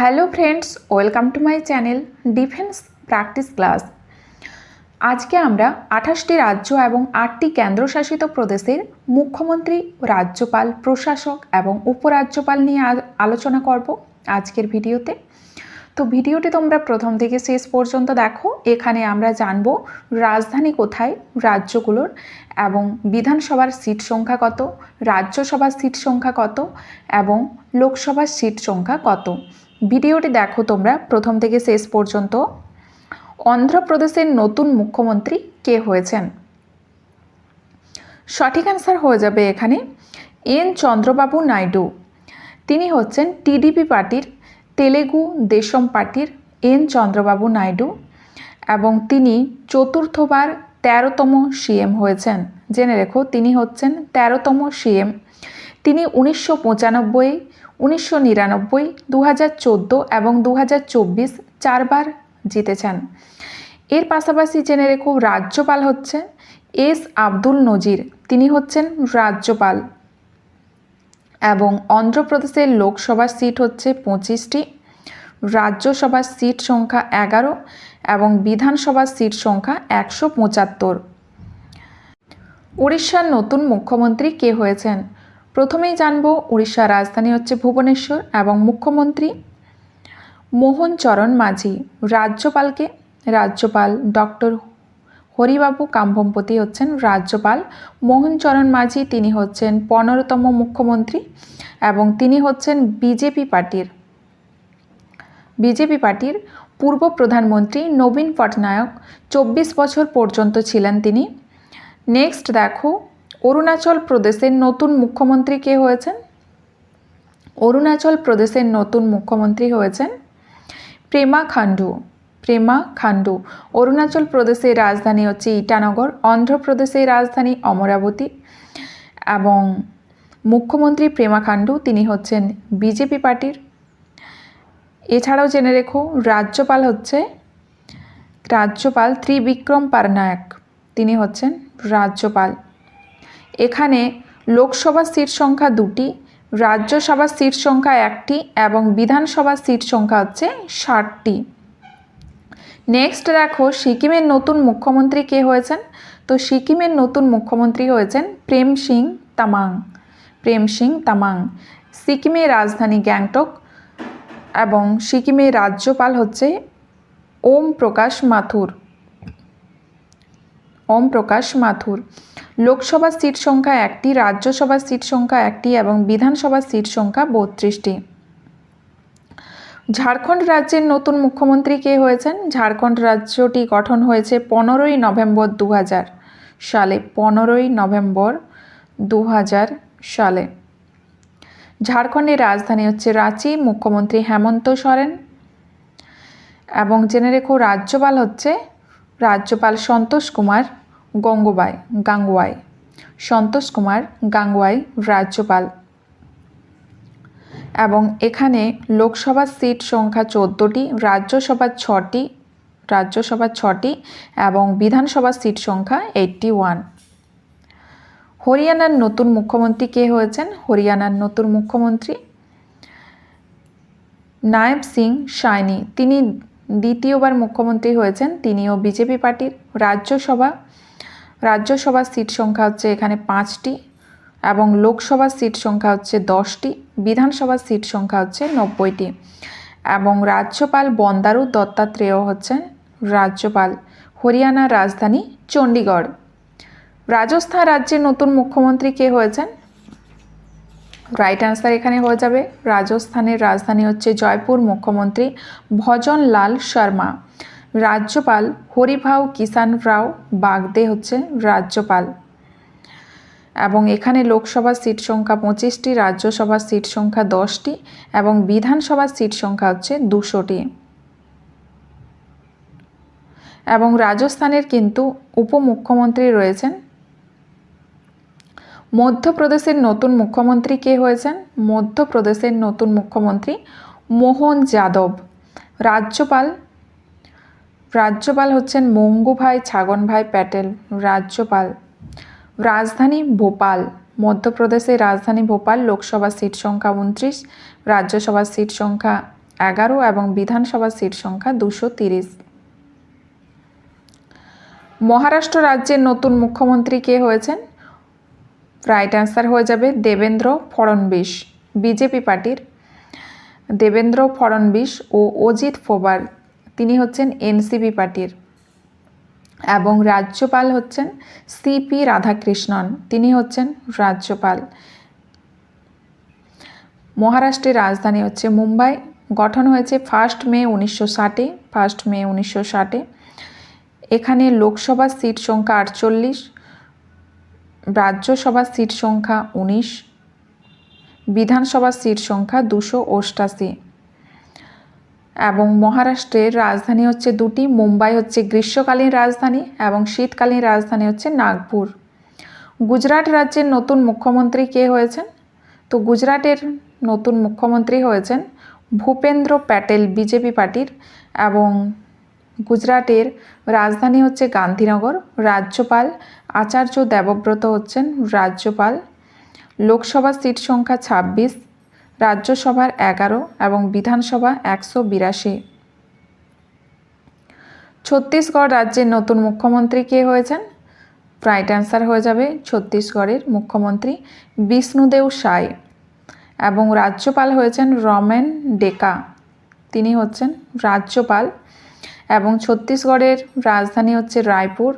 Hello friends welcome to my channel defence practice class আজকে আমরা আঠাশটি রাজ্য এবং আটটি কেন্দ্রশাসিত প্রদেশের মুখ্যমন্ত্রী, রাজ্যপাল, প্রশাসক এবং উপরাজ্যপাল নিয়ে আলোচনা করব আজকের ভিডিওতে। তো ভিডিওটি তোমরা প্রথম থেকে শেষ পর্যন্ত দেখো। এখানে আমরা জানব রাজধানী কোথায়, রাজ্যগুলোর এবং বিধানসভার সিট সংখ্যা কত, রাজ্যসভার সিট সংখ্যা কত এবং লোকসভার সিট সংখ্যা কত। ভিডিওটি দেখো তোমরা, প্রথম থেকে শেষ পর্যন্ত। অন্ধ্রপ্রদেশের নতুন মুখ্যমন্ত্রী কে হয়েছেন? সঠিক অ্যান্সার হয়ে যাবে এখানে এন চন্দ্রবাবু নাইডু। তিনি হচ্ছেন টিডিপি পার্টির, তেলেগু দেশম পার্টির এন চন্দ্রবাবু নাইডু এবং তিনি চতুর্থবার তেরোতম সিএম হয়েছেন। জেনে রেখো, তিনি হচ্ছেন তেরোতম সিএম তিনি উনিশশো পঁচানব্বই উনিশশো নিরানব্বই দু হাজার চোদ্দ এবং দু হাজার চব্বিশ চারবার জিতেছেন। এর পাশাপাশি জেনে রেখো রাজ্যপাল হচ্ছে এস আব্দুল নজির। তিনি হচ্ছেন রাজ্যপাল এবং অন্ধ্রপ্রদেশের লোকসভার সিট হচ্ছে পঁচিশটি, রাজ্যসভার সিট সংখ্যা এগারো এবং বিধানসভার সিট সংখ্যা একশো পঁচাত্তর। উড়িষ্যার নতুন মুখ্যমন্ত্রী কে হয়েছেন? প্রথমেই জানব উড়িষ্যার রাজধানী হচ্ছে ভুবনেশ্বর এবং মুখ্যমন্ত্রী মোহন চরণ মাঝি। রাজ্যপালকে রাজ্যপাল ডক্টর হরিবাবু কাম্ভমপতি হচ্ছেন রাজ্যপাল। মোহনচরণ মাঝি তিনি হচ্ছেন পনেরোতম মুখ্যমন্ত্রী এবং তিনি হচ্ছেন বিজেপি পার্টির। বিজেপি পার্টির পূর্ব প্রধানমন্ত্রী নবীন পটনায়ক চব্বিশ বছর পর্যন্ত ছিলেন তিনি। নেক্সট দেখো অরুণাচল প্রদেশের নতুন মুখ্যমন্ত্রী কে হয়েছেন? অরুণাচল প্রদেশের নতুন মুখ্যমন্ত্রী হয়েছেন প্রেমা খান্ডু প্রেমা খান্ডু অরুণাচল প্রদেশের রাজধানী হচ্ছে ইটানগর, অন্ধ্রপ্রদেশের রাজধানী অমরাবতী। এবং মুখ্যমন্ত্রী প্রেমা খান্ডু তিনি হচ্ছেন বিজেপি পার্টির। এছাড়াও জেনে রেখো, রাজ্যপাল হচ্ছে রাজ্যপাল ত্রিবিক্রম পারনায়ক। তিনি হচ্ছেন রাজ্যপাল। এখানে লোকসভার সিট সংখ্যা দুটি রাজ্যসভার সিট সংখ্যা একটি এবং বিধানসভার সিট সংখ্যা হচ্ছে ষাটটি। নেক্সট দেখো, সিকিমের নতুন মুখ্যমন্ত্রী কে হয়েছেন? তো সিকিমের নতুন মুখ্যমন্ত্রী হয়েছেন প্রেম সিং তামাং, প্রেম সিং তামাং। সিকিমের রাজধানী গ্যাংটক এবং সিকিমের রাজ্যপাল হচ্ছে ওম প্রকাশ মাথুর। ওম প্রকাশ মাথুর। লোকসভার সিট সংখ্যা একটি রাজ্যসভার সিট সংখ্যা একটি এবং বিধানসভার সিট সংখ্যা বত্রিশটি। ঝাড়খণ্ড রাজ্যের নতুন মুখ্যমন্ত্রী কে হয়েছেন? ঝাড়খণ্ড রাজ্যটি গঠন হয়েছে পনেরোই নভেম্বর দু হাজার সালে। পনেরোই নভেম্বর দু হাজার সালে। ঝাড়খণ্ডের রাজধানী হচ্ছে রাঁচি। মুখ্যমন্ত্রী হেমন্ত সোরেন। এবং জেনে রেখো, রাজ্যপাল হচ্ছে রাজ্যপাল সন্তোষ কুমার গঙ্গোবাই, গাঙ্গুয়াই। সন্তোষ কুমার, গাঙ্গুয়াই, রাজ্যপাল। এবং এখানে লোকসভার সিট সংখ্যা চোদ্দোটি রাজ্যসভার ছটি রাজ্যসভার ছটি এবং বিধানসভার সিট সংখ্যা এইটটি ওয়ান হরিয়ানার নতুন মুখ্যমন্ত্রী কে হয়েছেন? হরিয়ানার নতুন মুখ্যমন্ত্রী নায়েব সিং সাইনি তিনি দ্বিতীয়বার মুখ্যমন্ত্রী হয়েছেন তিনিও বিজেপি পার্টির রাজ্যসভা, রাজ্যসভার সিট সংখ্যা হচ্ছে এখানে পাঁচটি এবং লোকসভার সিট সংখ্যা হচ্ছে দশটি, বিধানসভার সিট সংখ্যা হচ্ছে নব্বইটি এবং রাজ্যপাল বন্দারু দত্তাত্রেয় হচ্ছেন রাজ্যপাল হরিয়ানার রাজধানী চণ্ডীগড়। রাজস্থান রাজ্যের নতুন মুখ্যমন্ত্রী কে হয়েছেন? রাইট অ্যান্সার এখানে হয়ে যাবে। রাজস্থানের রাজধানী হচ্ছে জয়পুর, মুখ্যমন্ত্রী ভজন লাল শর্মা। রাজ্যপাল হরিভাউ কিষান রাও বাগদে হচ্ছে রাজ্যপাল। এবং এখানে লোকসভার সিট সংখ্যা পঁচিশটি রাজ্যসভার সিট সংখ্যা দশটি এবং বিধানসভার সিট সংখ্যা হচ্ছে দুশোটি। এবং রাজস্থানের কিন্তু উপমুখ্যমন্ত্রী রয়েছেন মধ্যপ্রদেশের নতুন মুখ্যমন্ত্রী কে হয়েছেন? মধ্যপ্রদেশের নতুন মুখ্যমন্ত্রী মোহন যাদব। রাজ্যপাল রাজ্যপাল হচ্ছেন মঙ্গুভাই ছাগনভাই প্যাটেল, রাজ্যপাল। রাজধানী ভোপাল, মধ্যপ্রদেশের রাজধানী ভোপাল লোকসভা সিট সংখ্যা উনত্রিশ, রাজ্যসভার সিট সংখ্যা এগারো এবং বিধানসভার সিট সংখ্যা দুশো তিরিশ। মহারাষ্ট্র রাজ্যের নতুন মুখ্যমন্ত্রী কে হয়েছেন? রাইট অ্যান্সার হয়ে যাবে দেবেন্দ্র ফড়নবিশ বিজেপি পার্টির। দেবেন্দ্র ফড়নবিশ ও অজিত ফোবার, তিনি হচ্ছেন এনসিপি পার্টির। এবং রাজ্যপাল হচ্ছেন সিপি রাধাকৃষ্ণন, তিনি হচ্ছেন রাজ্যপাল। মহারাষ্ট্রের রাজধানী হচ্ছে মুম্বাই, গঠন হয়েছে ফার্স্ট মে উনিশশো ষাটে ফার্স্ট মে উনিশশো ষাটে। এখানে লোকসভার সিট সংখ্যা আটচল্লিশ রাজ্যসভার সিট সংখ্যা উনিশ, বিধানসভার সিট সংখ্যা দুশো অষ্টাশি এবং মহারাষ্ট্রের রাজধানী হচ্ছে দুটি, মুম্বাই হচ্ছে গ্রীষ্মকালীন রাজধানী এবং শীতকালীন রাজধানী হচ্ছে নাগপুর। গুজরাট রাজ্যের নতুন মুখ্যমন্ত্রী কে হয়েছেন? তো গুজরাটের নতুন মুখ্যমন্ত্রী হয়েছেন ভূপেন্দ্র প্যাটেল, বিজেপি পার্টির এবং গুজরাটের রাজধানী হচ্ছে গান্ধীনগর, রাজ্যপাল আচার্য দেবব্রত হচ্ছেন রাজ্যপাল। লোকসভা সিট সংখ্যা ছাব্বিশ, রাজ্যসভার এগারো এবং বিধানসভা একশো বিরাশি। ছত্তিশগড় রাজ্যের নতুন মুখ্যমন্ত্রী কে হয়েছেন? রাইট অ্যান্সার হয়ে যাবে ছত্তিশগড়ের মুখ্যমন্ত্রী বিষ্ণুদেব সাই এবং রাজ্যপাল হয়েছেন রমেন ডেকা। তিনি হচ্ছেন রাজ্যপাল এবং ছত্তিশগড়ের রাজধানী হচ্ছে রায়পুর।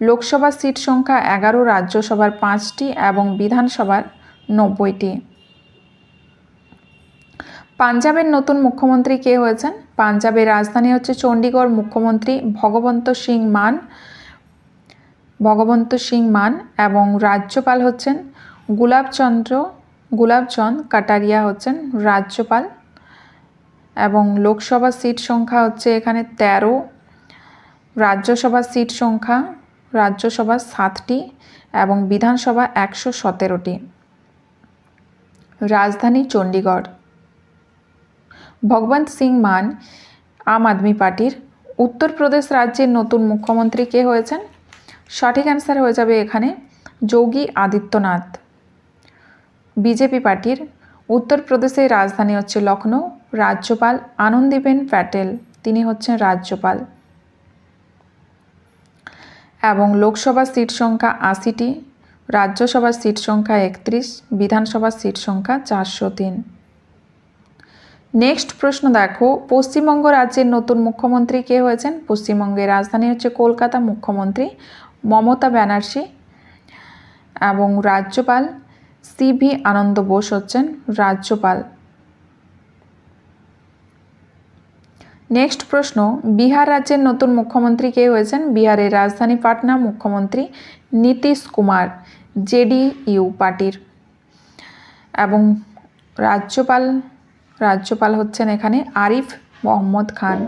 লোকসভা সিট সংখ্যা এগারো, রাজ্যসভার পাঁচটি এবং বিধানসভার নব্বইটি। পাঞ্জাবের নতুন মুখ্যমন্ত্রী কে হয়েছেন? পাঞ্জাবের রাজধানী হচ্ছে চণ্ডীগড় মুখ্যমন্ত্রী ভগবন্ত সিং মান। ভগবন্ত সিং মান এবং রাজ্যপাল হচ্ছেন গুলাবচন্দ্র, গুলাবচন্দ কাটারিয়া হচ্ছেন রাজ্যপাল। এবং লোকসভা সিট সংখ্যা হচ্ছে এখানে তেরো, রাজ্যসভা সিট সংখ্যা রাজ্যসভা সাতটি এবং বিধানসভা একশো সতেরোটি। রাজধানী চণ্ডীগড়। ভগবন্ত সিং মান আম আদমি পার্টির উত্তরপ্রদেশ রাজ্যের নতুন মুখ্যমন্ত্রী কে হয়েছেন? সঠিক অ্যান্সার হয়ে যাবে এখানে যোগী আদিত্যনাথ। বিজেপি পার্টির উত্তরপ্রদেশের রাজধানী হচ্ছে লখনৌ রাজ্যপাল আনন্দীবেন প্যাটেল। তিনি হচ্ছেন রাজ্যপাল। এবং লোকসভা সিট সংখ্যা আশিটি রাজ্যসভার সিট সংখ্যা একত্রিশ বিধানসভার সিট সংখ্যা চারশো তিন। নেক্সট প্রশ্ন দেখো, পশ্চিমবঙ্গ রাজ্যের নতুন মুখ্যমন্ত্রী কে হয়েছেন? পশ্চিমবঙ্গের রাজধানী হচ্ছে কলকাতা মুখ্যমন্ত্রী মমতা ব্যানার্জি। এবং রাজ্যপাল সি ভি আনন্দ বোস হচ্ছেন রাজ্যপাল। নেক্সট প্রশ্ন, বিহার রাজ্যের নতুন মুখ্যমন্ত্রী কে হয়েছেন? বিহারের রাজধানী পাটনা মুখ্যমন্ত্রী নীতিশ কুমার, জেডিইউ পার্টির। এবং রাজ্যপাল রাজ্যপাল হচ্ছেন এখানে আরিফ মোহাম্মদ খান।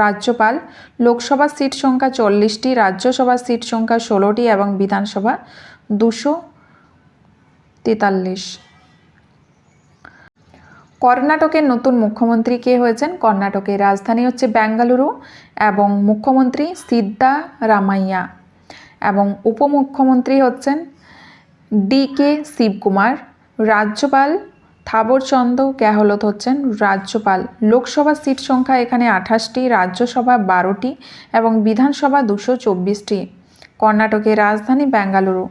রাজ্যপাল, লোকসভা সিট সংখ্যা চল্লিশটি রাজ্যসভার সিট সংখ্যা ষোলোটি এবং বিধানসভা দুশো তেতাল্লিশ। কর্ণাটকের নতুন মুখ্যমন্ত্রী কে হয়েছেন? কর্ণাটকের রাজধানী হচ্ছে বেঙ্গালুরু এবং মুখ্যমন্ত্রী সিদ্ধা রামাইয়া এবং উপমুখ্যমন্ত্রী হচ্ছেন ডি কে শিবকুমার। রাজ্যপাল থাবরচন্দ গ্যাহলত হচ্ছেন রাজ্যপাল। লোকসভা সিট সংখ্যা এখানে আঠাশটি, রাজ্যসভা বারোটি এবং বিধানসভা দুশো চব্বিশটি। কর্ণাটকের রাজধানী বেঙ্গালুরু।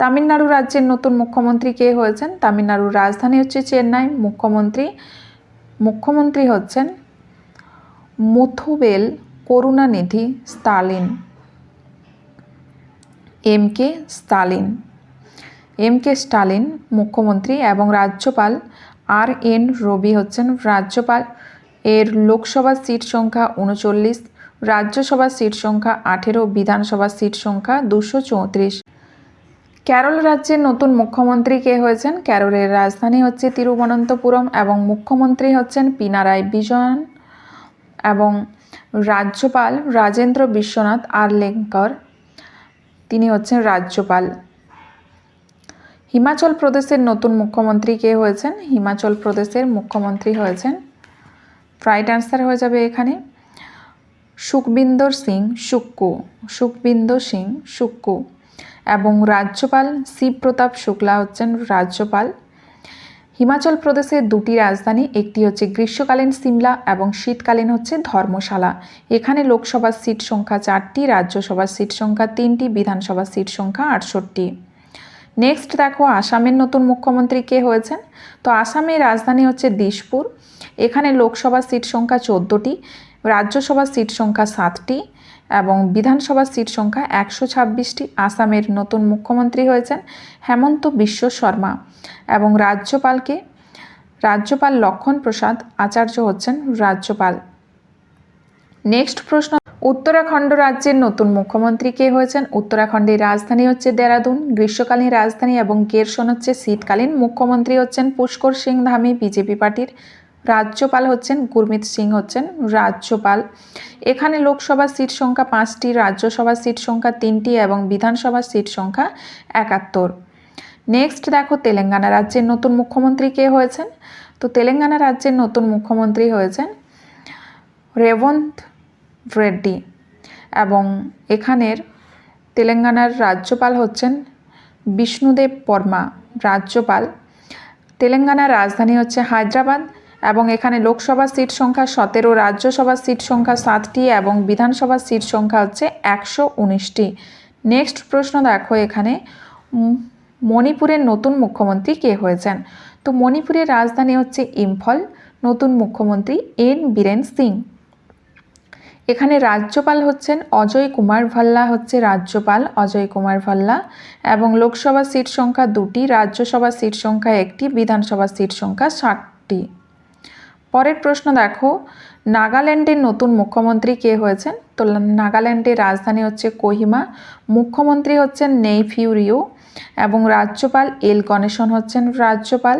তামিলনাড়ু রাজ্যের নতুন মুখ্যমন্ত্রী কে হয়েছেন? তামিলনাড়ুর রাজধানী হচ্ছে চেন্নাই। মুখ্যমন্ত্রী মুখ্যমন্ত্রী হচ্ছেন Muthuvel Karunanidhi Stalin M K Stalin M K Stalin মুখ্যমন্ত্রী এবং রাজ্যপাল। আর এন রবি হচ্ছেন রাজ্যপাল। এর লোকসভা সিট সংখ্যা উনচল্লিশ রাজ্যসভার সিট সংখ্যা আঠেরো বিধানসভার সিট সংখ্যা দুশো চৌত্রিশ। কেরল রাজ্যের নতুন মুখ্যমন্ত্রী কে হয়েছেন? কেরলের রাজধানী হচ্ছে তিরুবনন্তপুরম এবং মুখ্যমন্ত্রী হচ্ছেন পিনারায় বিজয়ন এবং রাজ্যপাল রাজেন্দ্র বিশ্বনাথ আরলেঙ্কর। তিনি হচ্ছেন রাজ্যপাল। হিমাচল প্রদেশের নতুন মুখ্যমন্ত্রী কে হয়েছেন? হিমাচল প্রদেশের মুখ্যমন্ত্রী হয়েছেন। রাইট অ্যান্সার হয়ে যাবে এখানে। সুখবিন্দর সিং সুক্কু। সুখবিন্দর সিং সুক্কু। এবং রাজ্যপাল শিবপ্রতাপ শুক্লা হচ্ছেন রাজ্যপাল। হিমাচল প্রদেশের দুটি রাজধানী, একটি হচ্ছে গ্রীষ্মকালীন সিমলা এবং শীতকালীন হচ্ছে ধর্মশালা। এখানে লোকসভার সিট সংখ্যা চারটি রাজ্যসভার সিট সংখ্যা তিনটি বিধানসভার সিট সংখ্যা আটষট্টি। নেক্সট দেখো, আসামের নতুন মুখ্যমন্ত্রী কে হয়েছেন? তো আসামের রাজধানী হচ্ছে দিশপুর। এখানে লোকসভার সিট সংখ্যা চোদ্দোটি রাজ্যসভার সিট সংখ্যা সাতটি এবং বিধানসভার সিট সংখ্যা একশো ছাব্বিশটি। আসামের নতুন মুখ্যমন্ত্রী হয়েছেন হেমন্ত বিশ্ব শর্মা এবং রাজ্যপালকে রাজ্যপাল লক্ষণ প্রসাদ আচার্য হচ্ছেন রাজ্যপাল। নেক্সট প্রশ্ন, উত্তরাখণ্ড রাজ্যের নতুন মুখ্যমন্ত্রী কে হয়েছেন? উত্তরাখণ্ডের রাজধানী হচ্ছে দেরাদুন, গ্রীষ্মকালীন রাজধানী এবং কেরসন হচ্ছে শীতকালীন মুখ্যমন্ত্রী হচ্ছেন পুষ্কর সিং ধামি বিজেপি পার্টির রাজ্যপাল হচ্ছেন, গুরমিত সিং হচ্ছেন, রাজ্যপাল। এখানে লোকসভার সিট সংখ্যা পাঁচটি রাজ্যসভার সিট সংখ্যা তিনটি এবং বিধানসভার সিট সংখ্যা একাত্তর। নেক্সট দেখো তেলেঙ্গানা রাজ্যের নতুন মুখ্যমন্ত্রী কে হয়েছেন? তো তেলেঙ্গানা রাজ্যের নতুন মুখ্যমন্ত্রী হয়েছেন রেবন্ত রেড্ডি এবং এখানের তেলেঙ্গানার রাজ্যপাল হচ্ছেন বিষ্ণুদেব বর্মা। রাজ্যপাল, তেলেঙ্গানার রাজধানী হচ্ছে হায়দ্রাবাদ। এবং এখানে লোকসভার সিট সংখ্যা সতেরো রাজ্যসভার সিট সংখ্যা সাতটি এবং বিধানসভার সিট সংখ্যা হচ্ছে একশো উনিশটি। নেক্সট প্রশ্ন দেখো এখানে। মণিপুরের নতুন মুখ্যমন্ত্রী কে হয়েছেন? তো মণিপুরের রাজধানী হচ্ছে ইম্ফল, নতুন মুখ্যমন্ত্রী এন বীরেন সিং। এখানে রাজ্যপাল হচ্ছেন অজয় কুমার ভাল্লা, হচ্ছে রাজ্যপাল অজয় কুমার ভাল্লা এবং লোকসভা সিট সংখ্যা দুটি, রাজ্যসভা সিট সংখ্যা একটি, বিধানসভা সিট সংখ্যা ষাটটি পরের প্রশ্ন দেখো, নাগাল্যান্ডের নতুন মুখ্যমন্ত্রী কে হয়েছেন? তো নাগাল্যান্ডের রাজধানী হচ্ছে কোহিমা, মুখ্যমন্ত্রী হচ্ছেন নেইফিউরিও এবং রাজ্যপাল এল গণেশন হচ্ছেন রাজ্যপাল।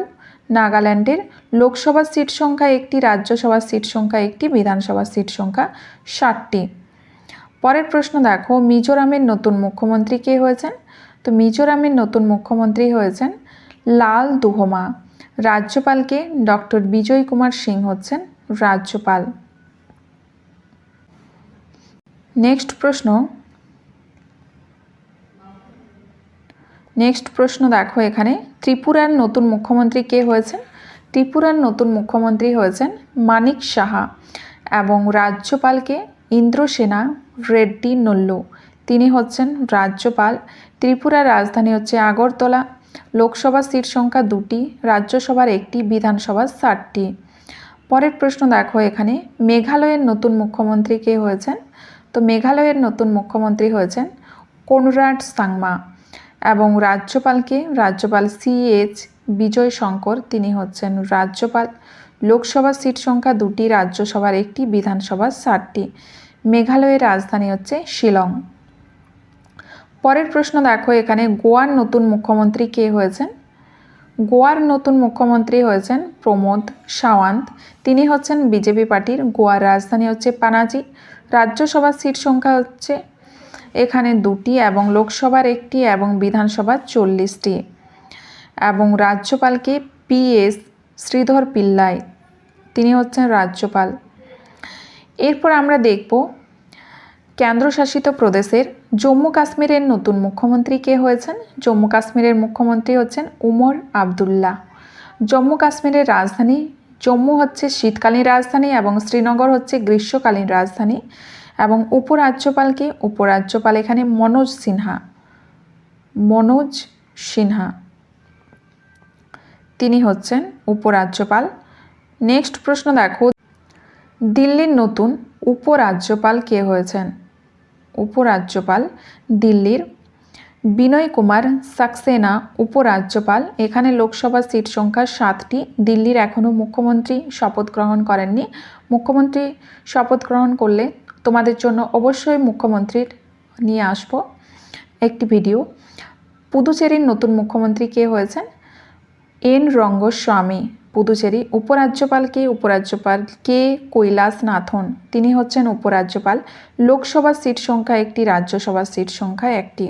নাগাল্যান্ডের লোকসভার সিট সংখ্যা একটি, রাজ্যসভার সিট সংখ্যা একটি বিধানসভার সিট সংখ্যা ষাটটি পরের প্রশ্ন দেখো, মিজোরামের নতুন মুখ্যমন্ত্রী কে হয়েছেন? তো মিজোরামের নতুন মুখ্যমন্ত্রী হয়েছেন লাল দুহমা। রাজ্যপালকে ডক্টর বিজয় কুমার সিং হচ্ছেন রাজ্যপাল। নেক্সট প্রশ্ন। নেক্সট প্রশ্ন দেখো এখানে। ত্রিপুরার নতুন মুখ্যমন্ত্রী কে হয়েছেন? ত্রিপুরার নতুন মুখ্যমন্ত্রী হয়েছেন মানিক সাহা এবং রাজ্যপালকে ইন্দ্রসেনা রেড্ডি নল্লু। তিনি হচ্ছেন রাজ্যপাল। ত্রিপুরার রাজধানী হচ্ছে আগরতলা। লোকসভা সিট সংখ্যা দুটি, রাজ্যসভার একটি, বিধানসভার ষাটটি পরের প্রশ্ন দেখো এখানে, মেঘালয়ের নতুন মুখ্যমন্ত্রী কে হয়েছেন? তো মেঘালয়ের নতুন মুখ্যমন্ত্রী হয়েছেন কনরাড সাংমা এবং রাজ্যপালকে রাজ্যপাল সি এইচ বিজয় শঙ্কর তিনি হচ্ছেন রাজ্যপাল। লোকসভার সিট সংখ্যা দুটি, রাজ্যসভার একটি, বিধানসভার ষাটটি মেঘালয়ের রাজধানী হচ্ছে শিলং। পরের প্রশ্ন দেখো, এখানে গোয়ার নতুন মুখ্যমন্ত্রী কে হয়েছেন? গোয়ার নতুন মুখ্যমন্ত্রী হয়েছেন প্রমোদ সাওয়ান্ত। তিনি হচ্ছেন বিজেপি পার্টির গোয়ার রাজধানী হচ্ছে পানাজি। রাজ্যসভার সিট সংখ্যা হচ্ছে এখানে দুটি এবং লোকসভার একটি এবং বিধানসভার চল্লিশটি। এবং রাজ্যপালকে পিএস শ্রীধর পিল্লাই। তিনি হচ্ছেন রাজ্যপাল। এরপর আমরা দেখব কেন্দ্রশাসিত প্রদেশের জম্মু কাশ্মীরের নতুন মুখ্যমন্ত্রী কে হয়েছেন? জম্মু কাশ্মীরের মুখ্যমন্ত্রী হচ্ছেন উমর আবদুল্লাহ। জম্মু কাশ্মীরের রাজধানী, জম্মু হচ্ছে শীতকালীন রাজধানী এবং শ্রীনগর হচ্ছে গ্রীষ্মকালীন রাজধানী এবং উপরাজ্যপালকে, উপরাজ্যপাল এখানে মনোজ সিনহা মনোজ সিনহা। তিনি হচ্ছেন উপরাজ্যপাল। নেক্সট প্রশ্ন দেখো। দিল্লির নতুন উপরাজ্যপাল কে হয়েছেন? উপরাজ্যপাল, দিল্লির বিনয় কুমার সাক্সেনা উপরাজ্যপাল। এখানে লোকসভা সিট সংখ্যা সাতটি। দিল্লির এখনও মুখ্যমন্ত্রী শপথ গ্রহণ করেননি। মুখ্যমন্ত্রী শপথ গ্রহণ করলে তোমাদের জন্য অবশ্যই মুখ্যমন্ত্রীর নিয়ে আসব একটি ভিডিও। পুদুচেরির নতুন মুখ্যমন্ত্রী কে হয়েছেন? এন রঙ্গস্বামী। পুদুচেরি উপরাজ্যপাল কে কৈলাস নাথন তিনি হচ্ছেন উপরাজ্যপাল। লোকসভার সিট সংখ্যা একটি রাজ্যসভার সিট সংখ্যা একটি।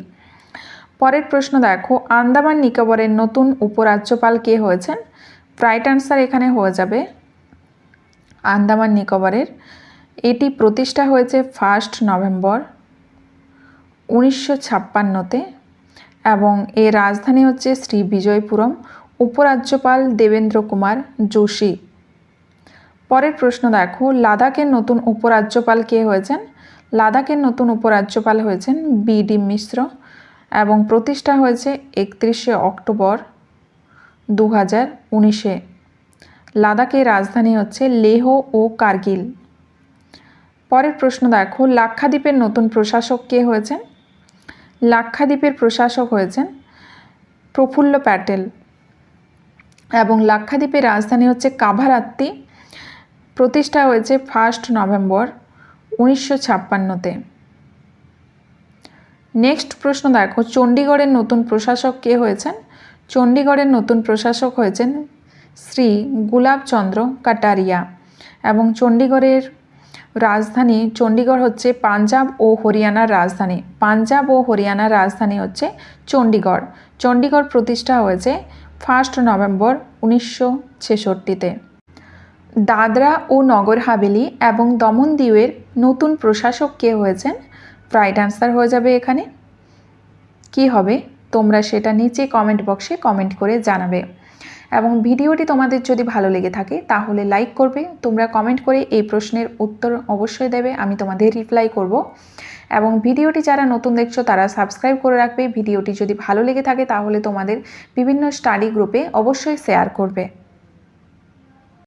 পরের প্রশ্ন দেখো, আন্দামান নিকোবরের নতুন উপরাজ্যপাল কে হয়েছেন? রাইট আনসার এখানে হয়ে যাবে আন্দামান নিকোবরের। এটি প্রতিষ্ঠা হয়েছে ফার্স্ট নভেম্বর উনিশশো ছাপ্পান্নতে এবং এর রাজধানী হচ্ছে শ্রী বিজয়পুরম। উপরাজ্যপাল দেবেন্দ্র কুমার যোশী। পরের প্রশ্ন দেখো, লাদাখের নতুন উপরাজ্যপাল কে হয়েছেন? লাদাখের নতুন উপরাজ্যপাল হয়েছেন বি ডি মিশ্র এবং প্রতিষ্ঠা হয়েছে একত্রিশে অক্টোবর দু হাজার উনিশে। লাদাখের রাজধানী হচ্ছে লেহ ও কার্গিল। পরের প্রশ্ন দেখো, লাক্ষাদ্বীপের নতুন প্রশাসক কে হয়েছেন? লাক্ষাদ্বীপের প্রশাসক হয়েছেন প্রফুল্ল প্যাটেল। এবং লাক্ষাদ্বীপের রাজধানী হচ্ছে কাভারাত্তি। প্রতিষ্ঠা হয়েছে ফার্স্ট নভেম্বর উনিশশো ছাপ্পান্নতে। নেক্সট প্রশ্ন দেখো, চণ্ডীগড়ের নতুন প্রশাসক কে হয়েছেন? চণ্ডীগড়ের নতুন প্রশাসক হয়েছেন শ্রী গুলাবচন্দ্র কাটারিয়া এবং চণ্ডীগড়ের রাজধানী, চণ্ডীগড় হচ্ছে পাঞ্জাব ও হরিয়ানার রাজধানী। পাঞ্জাব ও হরিয়ানার রাজধানী হচ্ছে চণ্ডীগড়। চণ্ডীগড় প্রতিষ্ঠা হয়েছে ফার্স্ট নভেম্বর উনিশশো ছেষট্টিতে। দাদরা ও নগর হাভেলি এবং দমন দিউয়ের নতুন প্রশাসক কে হয়েছেন? রাইট অ্যান্সার হয়ে যাবে এখানে। কি হবে? তোমরা সেটা নিচে কমেন্ট বক্সে কমেন্ট করে জানাবে। এবং ভিডিওটি তোমাদের যদি ভালো লেগে থাকে, তাহলে লাইক করবে। তোমরা কমেন্ট করে এই প্রশ্নের উত্তর অবশ্যই দেবে। আমি তোমাদের রিপ্লাই করব। এবং ভিডিওটি যারা নতুন দেখছ, তারা সাবস্ক্রাইব করে রাখবে। ভিডিওটি যদি ভালো লেগে থাকে, তাহলে তোমাদের বিভিন্ন স্টাডি গ্রুপে অবশ্যই শেয়ার করবে।